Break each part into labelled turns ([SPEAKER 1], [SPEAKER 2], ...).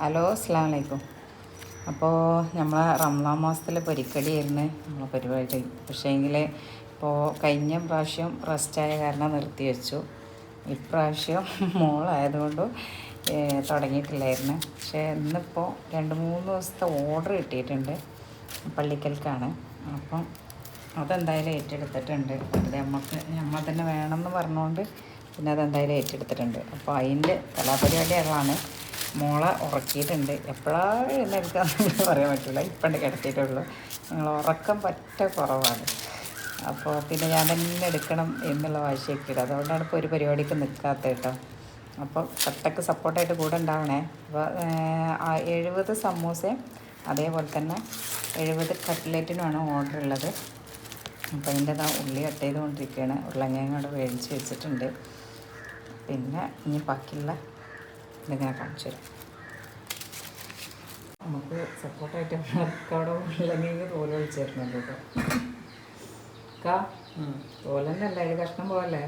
[SPEAKER 1] Hello അസ്സാം വലൈക്കും അപ്പോൾ നമ്മളെ റംലാൻ മാസത്തിലെ പൊരിക്കടിയായിരുന്നു നമ്മളെ പരിപാടി പക്ഷേ എങ്കിൽ ഇപ്പോൾ കഴിഞ്ഞ പ്രാവശ്യം റെസ്റ്റായ കാരണം നിർത്തി വെച്ചു. ഇപ്രാവശ്യം മോളായതുകൊണ്ട് തുടങ്ങിയിട്ടില്ലായിരുന്നു. പക്ഷേ ഇന്നിപ്പോൾ രണ്ട് മൂന്ന് ദിവസത്തെ ഓർഡർ കിട്ടിയിട്ടുണ്ട് പള്ളിക്കൽക്കാണ്. അപ്പം അതെന്തായാലും ഏറ്റെടുത്തിട്ടുണ്ട്. അത് നമുക്ക് നമ്മൾ തന്നെ വേണമെന്ന് പറഞ്ഞുകൊണ്ട് പിന്നെ അതെന്തായാലും ഏറ്റെടുത്തിട്ടുണ്ട്. അപ്പോൾ അതിന്റെ കലാപരിപാടികളാണ് മോളെ ഉറക്കിയിട്ടുണ്ട്. എപ്പോഴാണ് എഴുന്നേൽക്കാന്ന് പറയാൻ പറ്റില്ല ഇപ്പം കിടത്തിയിട്ടുള്ളൂ ഞങ്ങൾ ഉറക്കം പറ്റ കുറവാണ്. അപ്പോൾ പിന്നെ ഞാൻ തന്നെ എടുക്കണം എന്നുള്ള വാശിയൊക്കെ ഇടും. അതുകൊണ്ടാണ് ഇപ്പോൾ ഒരു പരിപാടിക്ക് നിൽക്കാത്തത് കേട്ടോ. അപ്പോൾ കട്ടക്ക് സപ്പോർട്ടായിട്ട് കൂടെ ഉണ്ടാവണേ. അപ്പോൾ എഴുപത് സമൂസയും അതേപോലെ തന്നെ എഴുപത് കട്ട്ലേറ്റിനുമാണ് ഓർഡർ ഉള്ളത്. അപ്പോൾ അതിന്റെ ഇതാ ഉള്ളി കട്ട് ചെയ്തുകൊണ്ടിരിക്കുകയാണ്. ഉരുളങ്ങയും കൂടെ വേവിച്ച് വെച്ചിട്ടുണ്ട്. പിന്നെ ഇനി ബാക്കിയുള്ള ഇതിങ്ങനെ കാണിച്ചു തരാം. നമുക്ക് സപ്പോർട്ടായിട്ട് അവിടെ ഉരുളങ്ങയും തോൽ ഒഴിച്ച് തരുന്നുണ്ട് കേട്ടോ കാ തോലന്നല്ല ഇത് കഷ്ണം പോലെ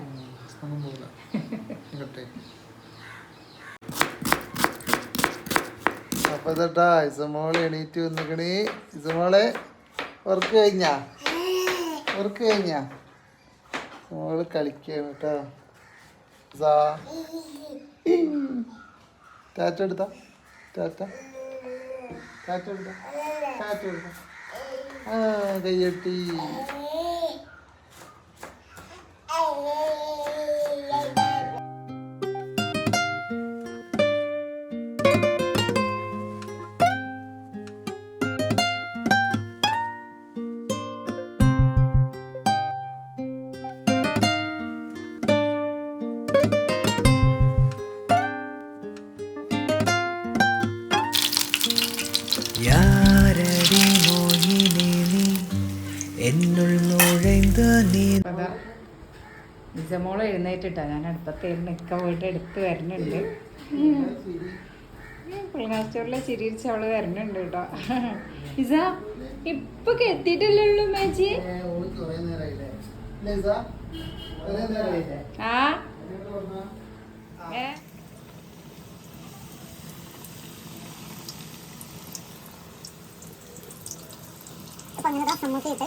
[SPEAKER 2] അപ്പൊ ഇതട്ടാ ഇസമോളെ എണീറ്റ് വന്നിക്കണി. ഇസമോളെ വർക്ക് കഴിഞ്ഞാ? വർക്ക് കഴിഞ്ഞാ? ഇസമോൾ കളിക്കാണ് കേട്ടോ. സാ ടാറ്റ എടുത്താ. ടാറ്റ ടാറ്റ എടുത്താ. ടാറ്റ എടുത്താ. ആ കയ്യട്ടി
[SPEAKER 1] എന്നുൾ നീ എഴുന്നേറ്റിട്ടാ. ഞാൻ അടുപ്പത്തേരുന്ന് ഇക്ക പോയിട്ട് എടുത്ത് വരുന്നുണ്ട്. പിള്ളാച്ചോറിലെ ചിരിച്ച് അവൾ വരുന്നുണ്ട് കേട്ടോ. ഇസ ഇപ്പൊ എത്തിയിട്ടില്ലല്ലോ മേച്ചി ആ. ഏ?
[SPEAKER 3] അപ്പൊ അങ്ങനെ
[SPEAKER 1] സമൂസയിട്ട്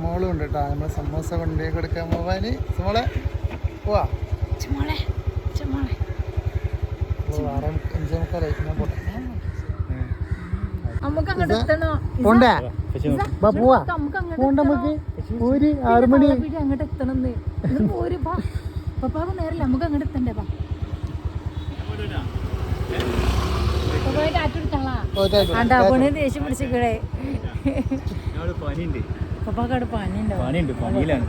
[SPEAKER 2] ഇസമോളും ഉണ്ട് കേട്ടോ. നമ്മൾ സമോസ കൊണ്ടേ കൊടുക്കാൻ പോവാന്. ഇസമോളെ പോവാ. ഒരു ആറ് മണി
[SPEAKER 1] അങ്ങോട്ട് എത്തണം പപ്പാക്ക് നേരല്ല നമുക്ക് അങ്ങോട്ട് എത്തണ്ടേ പാ. ദേഷ്യം പിടിച്ചിക്കടേ
[SPEAKER 4] പനിയുണ്ട്.
[SPEAKER 1] പപ്പാക്കവിടെ പനിയുണ്ടോ
[SPEAKER 4] പനിയുണ്ട് പനിയിലാണ്.